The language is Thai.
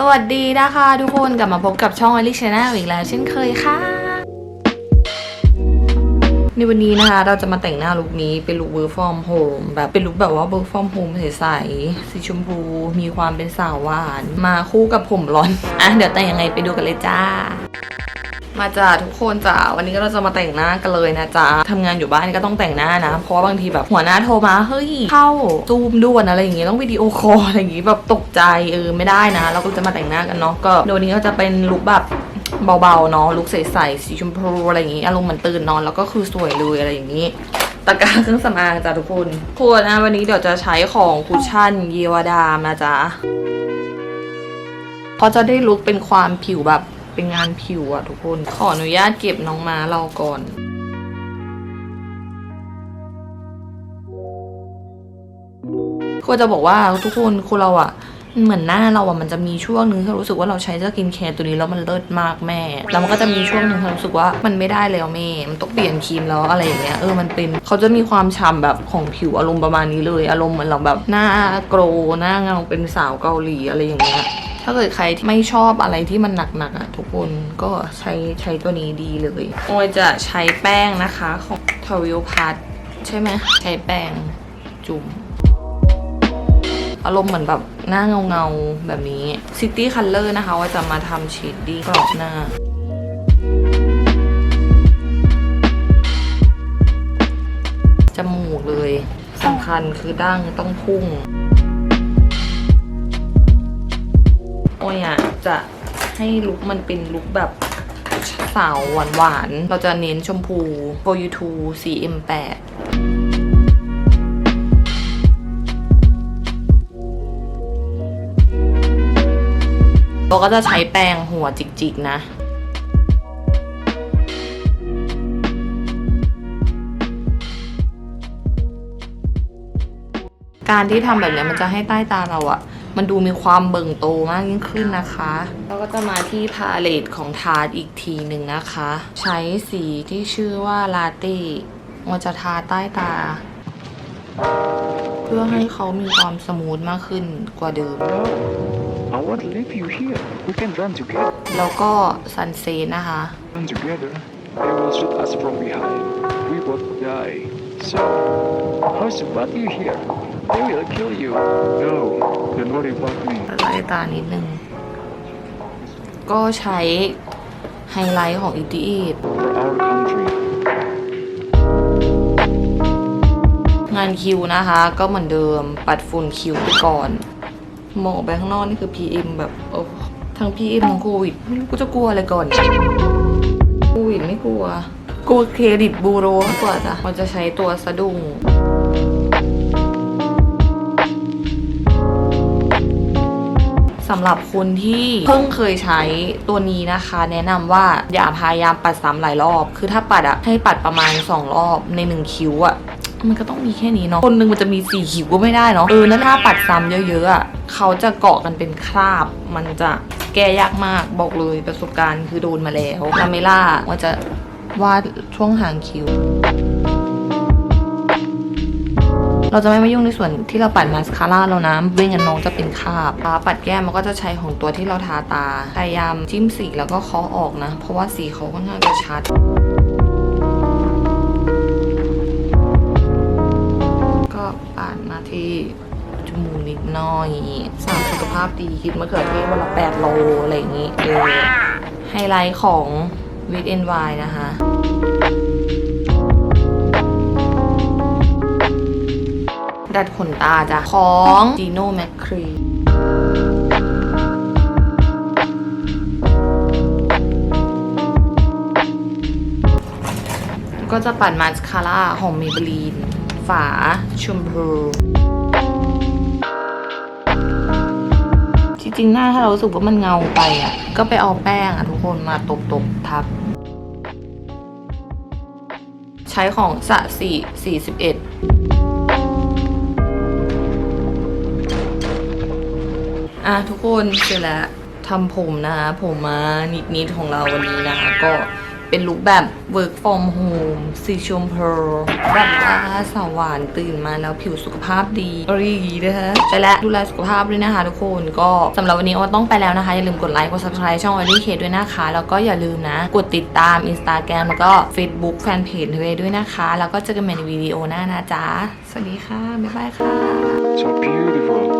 สวัสดีนะคะทุกคนกลับมาพบกับช่องอลิชแนลอีกแล้ว เช่นเคยค่ะ ในวันนี้นะคะ เราจะมาแต่งหน้าลุคนี้เป็นลุค work from home แบบเป็นลุคแบบว่า work from home ใสๆสีชมพูมีความเป็นสาวหวาน มาคู่กับผมร้อน อะ เดี๋ยวแต่งยังไงไปดูกันเลยจ้า มาจ้าทุกคนจ้าวันนี้ก็เราจะมาแต่งหน้ากันเลยนะจ๊ะทำงานอยู่บ้านก็ต้องแต่งหน้านะ เพราะว่าบางทีแบบหัวหน้าโทรมาเฮ้ยเข้าซูมด่วนอะไรอย่างงี้ต้องวิดีโอคอลอะไรอย่างงี้แบบตกใจเออไม่ได้นะ เราก็จะมาแต่งหน้ากันเนาะก็เดี๋ยววันนี้ก็จะเป็นลุคแบบเบาๆเนาะลุคใสๆสีชมพูอะไรอย่างงี้อารมณ์เหมือนตื่นนอนแล้วก็คือสวยเลยอะไรอย่างงี้ตะกร้าเครื่องสำอางจ้ะทุกคนทุกคนะวันนี้เดี๋ยวจะใช้ของคุชชั่นเยวดามนะจ๊ะเพราจะได้ลุกเป็นความผิวแบบ เป็นงานผิวอะทุกคน ขออนุญาตเก็บน้องม้าเราก่อนควรจะบอกว่าทุกคนคนเราอะเหมือนหน้าเราอะมันจะมีช่วงหนึงที่รู้สึกว่าเราใช้สกินแคร์ตัวนี้แล้วมันเลิศมากแม่ แล้วมันก็จะมีช่วงหนึ่งที่รารู้สึกว่ามันไม่ได้แล้วแม่ มันต้องเปลี่ยนครีมแล้วอะไรอย่างเงี้ย เออ มันเป็นเขาจะมีความฉ่ำแบบของผิวอารมณ์ประมาณนี้เลย อารมณ์เหมือนเราแบบหน้าโกรหน้าเงาเป็นสาวเกาหลีอะไรอย่างเงี้ย ถ้าเกิดใครที่ไม่ชอบอะไรที่มันหนักๆอะทุกคนก็ใช้ใช้ตัวนี้ดีเลยโอยจะใช้แป้งนะคะของทวิลพัทใช่ไหมใช้แป้งจุ่มอารมณ์เหมือนแบบหน้าเงาๆแบบนี้ City Color นะคะ ว่าจะมาทำเชดดิ้งกรอบหน้าจมูกเลยสำคัญคือดั้งต้องพุ่ง ยอะจะให้ลุคมันเป็นลุคแบบสาวหวานๆ เราจะเน้นชมพู For You 2 CM8 เราก็จะใช้แป้งหัวจิกๆ นะ การที่ทำแบบนี้มันจะให้ใต้ตาเราอะ มันดูมีความเบิ่งโตมากยิ่งขึ้นนะคะเราก็จะมาที่พาเลตของทาร์ตอีกทีหนึ่งนะคะ ใช้สีที่ชื่อว่าลาเต้เราจะทาใต้ตา เพื่อให้เขามีความสมูทมากขึ้นกว่าเดิม No, I won't leave you here. We can run together. แล้วก็ซันเซนนะคะ Run together. They will shoot us from behind. We both die. So, how's about you here? They will kill you. No, don't worry about me. ไล่ตานิดนึง ก็ใช้ไฮไลท์ของ e t e For our country. งานคิวนะคะ ก็เหมือนเดิมปัดฝุ่นคิวไปก่อน มองออกไปข้างนอกนี่คือ PM แบบโอ้ทั้ง PM ทั้งโควิดไม่รู้กูจะกลัวอะไรก่อนโควิดไม่กลัว กลัวเครดิตบูโรมากกว่าจ้ะมันจะใช้ตัวสะดุ้ง สำหรับคนที่เพิ่งเคยใช้ตัวนี้นะคะ แนะนำว่าอย่าพยายามปัดซ้ำหลายรอบ คือถ้าปัดอะให้ปัดประมาณ 2 รอบใน 1 คิ้วอะมันก็ต้องมีแค่นี้เนาะคนหนึงมันจะมี4คิ้วก็ไม่ได้เนาะเออแล้วถ้าปัดซ้ำเยอะๆอะเขาจะเกาะกันเป็นคราบ มันจะแก้ยากมากบอกเลยประสบการณ์คือโดนมาแล้วลาเมล่าว่าจะวาดช่วงหางคิ้ว เราจะไม่มายุ่งในส่วนที่เราปัดมาสคาร่าแล้วนะเว้นงั้นน้องจะเป็นคราบตาปัดแก้มมันก็จะใช้ของตัวที่เราทาตาพยายามจิ้มสีแล้วก็เคาะออกนะ เพราะว่าสีเขาค่อนข้างจะชัดก็ปาดมาที่จมูกนิดหน่อยสามสุขภาพดีกินมะเขือเทศวันละแปดโลอะไรอย่างงี้เออไฮไลท์ของวิตเอ็นวนะคะ ดัดขนตาจ้ะของจีโน่แมคครีก็จะปัดมาสคาร่าของเมเบลีนฝาชมพูจริงๆ หน้าถ้าเรารู้สึกว่ามันเงาไปอะ ก็ไปเอาแป้งอะทุกคนมาตบๆทับ ใช้ของสะสี่สี่สิบเอ็ด อะทุกคนเสร็จแล้วทำผมนะคะผมมานิดๆของเราวันนี้นะคะก็เป็นลุคแบบ work from home สีชมพูแบบว่าสาวหวานตื่นมาแล้วผิวสุขภาพดีอะไรอย่างงี้นะคะใช่และดูแลสุขภาพด้วยนะคะทุกคนก็สำหรับวันนี้โอต้องไปแล้วนะคะ อย่าลืมกดไลค์กด subscribe ช่อง o อ l y k ด้วยนะคะ แล้วก็อย่าลืมนะ กดติดตาม Instagram แล้วก็ Facebook Fanpage เวยด้วยนะคะ แล้วก็เจอกันใหม่ในวิดีโอหน้านะจ๊ะ สวัสดีค่ะ บ๊ายบายค่ะ So beautiful.